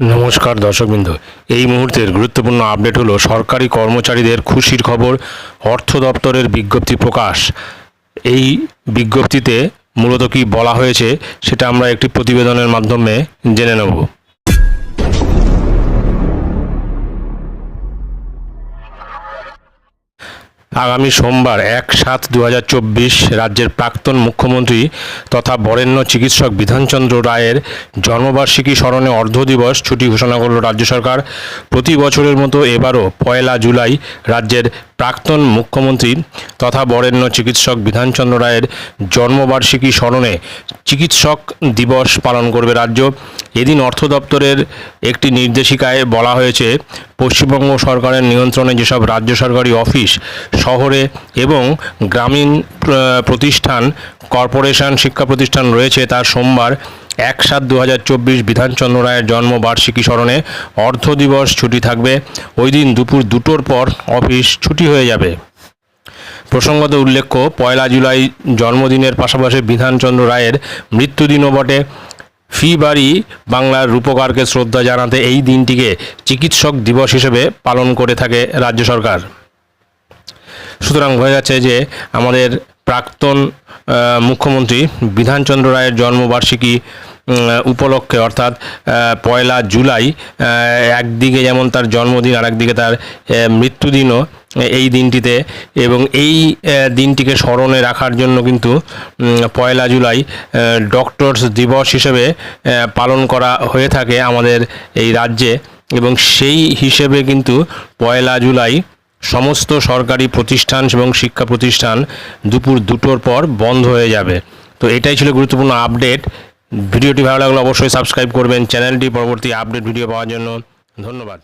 নমস্কার দর্শকবৃন্দ। এই মুহূর্তের গুরুত্বপূর্ণ আপডেট হলো সরকারি কর্মচারীদের খুশির খবর, অর্থ দপ্তরের বিজ্ঞপ্তি প্রকাশ। এই বিজ্ঞপ্তিতে মূলত কি বলা হয়েছে সেটা আমরা একটি প্রতিবেদনের মাধ্যমে জেনে নেব। আগামী সোমবার এক সাত দু রাজ্যের প্রাক্তন মুখ্যমন্ত্রী তথা বরেণ্য চিকিৎসক বিধানচন্দ্র রায়ের জন্মবার্ষিকী স্মরণে অর্ধ দিবস ছুটি ঘোষণা করল রাজ্য সরকার। প্রতি বছরের মতো এবারও পয়লা জুলাই রাজ্যের প্রাক্তন মুখ্যমন্ত্রী তথা বরেণ্য চিকিৎসক বিধানচন্দ্র রায়ের জন্মবার্ষিকী স্মরণে চিকিৎসক দিবস পালন করবে রাজ্য। এদিন অর্থ দপ্তরের একটি নির্দেশিকায় বলা হয়েছে, পশ্চিমবঙ্গ সরকারের নিয়ন্ত্রণে যেসব রাজ্য সরকারি অফিস, শহরে এবং গ্রামীণ প্রতিষ্ঠান, কর্পোরেশন, শিক্ষা প্রতিষ্ঠান রয়েছে, তার সোমবার এক সাত দু বিধানচন্দ্র রায়ের জন্মবার্ষিকী স্মরণে অর্ধ দিবস ছুটি থাকবে। ওই দিন দুপুর দুটোর পর অফিস ছুটি হয়ে যাবে। প্রসঙ্গত উল্লেখ্য, পয়লা জুলাই জন্মদিনের পাশাপাশি বিধানচন্দ্র রায়ের মৃত্যুদিনও বটে। ফি বাড়ি বাংলার রূপকারকে শ্রদ্ধা জানাতে এই দিনটিকে চিকিৎসক দিবস হিসেবে পালন করে থাকে রাজ্য সরকার। সুতরাং বোঝা যাচ্ছে যে আমাদের প্রাক্তন মুখ্যমন্ত্রী বিধানচন্দ্র রায়ের জন্মবার্ষিকী উপলক্ষে অর্থাৎ পয়লা জুলাই একদিকে যেমন তার জন্মদিন আর একদিকে তার মৃত্যুদিনও এই দিনটিতে এবং এই দিনটিকে স্মরণে রাখার জন্য কিন্তু পয়লা জুলাই ডক্টরস দিবস হিসেবে পালন করা হয়ে থাকে আমাদের এই রাজ্যে এবং সেই হিসেবে কিন্তু পয়লা জুলাই সমস্ত সরকারি প্রতিষ্ঠান এবং শিক্ষা প্রতিষ্ঠান দুপুর দুটোর পর বন্ধ হয়ে যাবে। তো এটাই ছিল গুরুত্বপূর্ণ আপডেট। ভিডিওটি ভালো লাগলে অবশ্যই সাবস্ক্রাইব করবেন। চ্যানেলটি পরবর্তী আপডেট ভিডিও পাওয়ার জন্য ধন্যবাদ।